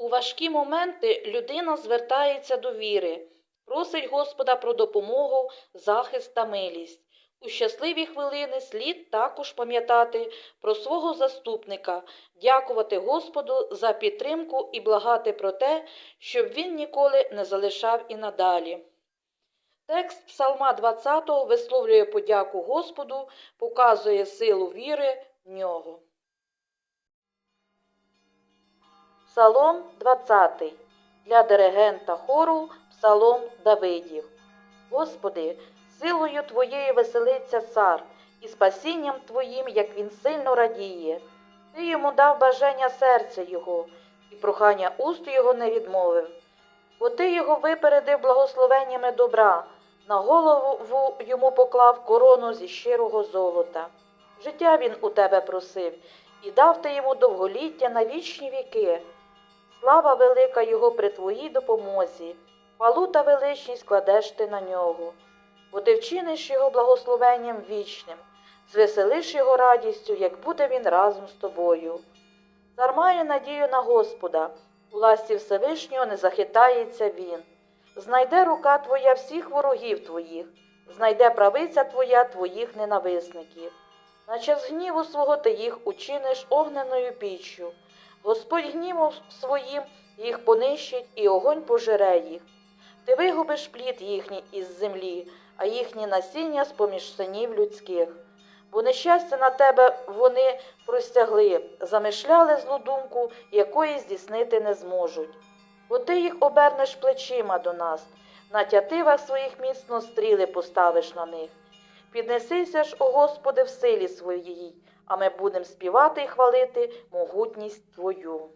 У важкі моменти людина звертається до віри, просить Господа про допомогу, захист та милість. У щасливі хвилини слід також пам'ятати про свого заступника, дякувати Господу за підтримку і благати про те, щоб він ніколи не залишав і надалі. Текст Псалма 20 висловлює подяку Господу, показує силу віри в нього. Псалом 20. Для диригента хору Псалом Давидів. Господи, силою Твоєю веселиться цар, і спасінням Твоїм, як він сильно радіє. Ти йому дав бажання серця його, і прохання уст його не відмовив. Бо ти його випередив благословеннями добра, на голову йому поклав корону зі щирого золота. Життя він у тебе просив, і дав ти йому довголіття на вічні віки. Слава велика його при твоїй допомозі, хвалу та величність кладеш ти на нього, бо ти вчиниш його благословенням вічним, звеселиш його радістю, як буде він разом з тобою. Цар має надію на Господа, у ласті Всевишнього не захитається він. Знайде рука твоя всіх ворогів твоїх, знайде правиця твоя твоїх ненависників. На час гніву свого ти їх учиниш огненою піччю. Господь гнівом своїм їх понищить і огонь пожере їх. Ти вигубиш плід їхній із землі, а їхні насіння з поміж синів людських. Бо нещастя на тебе вони простягли, замишляли злу думку, якої здійснити не зможуть. Бо ти їх обернеш плечима до нас, на тятивах своїх міцно стріли поставиш на них. Піднесися ж, о Господи, в силі своїй, а ми будемо співати і хвалити могутність Твою.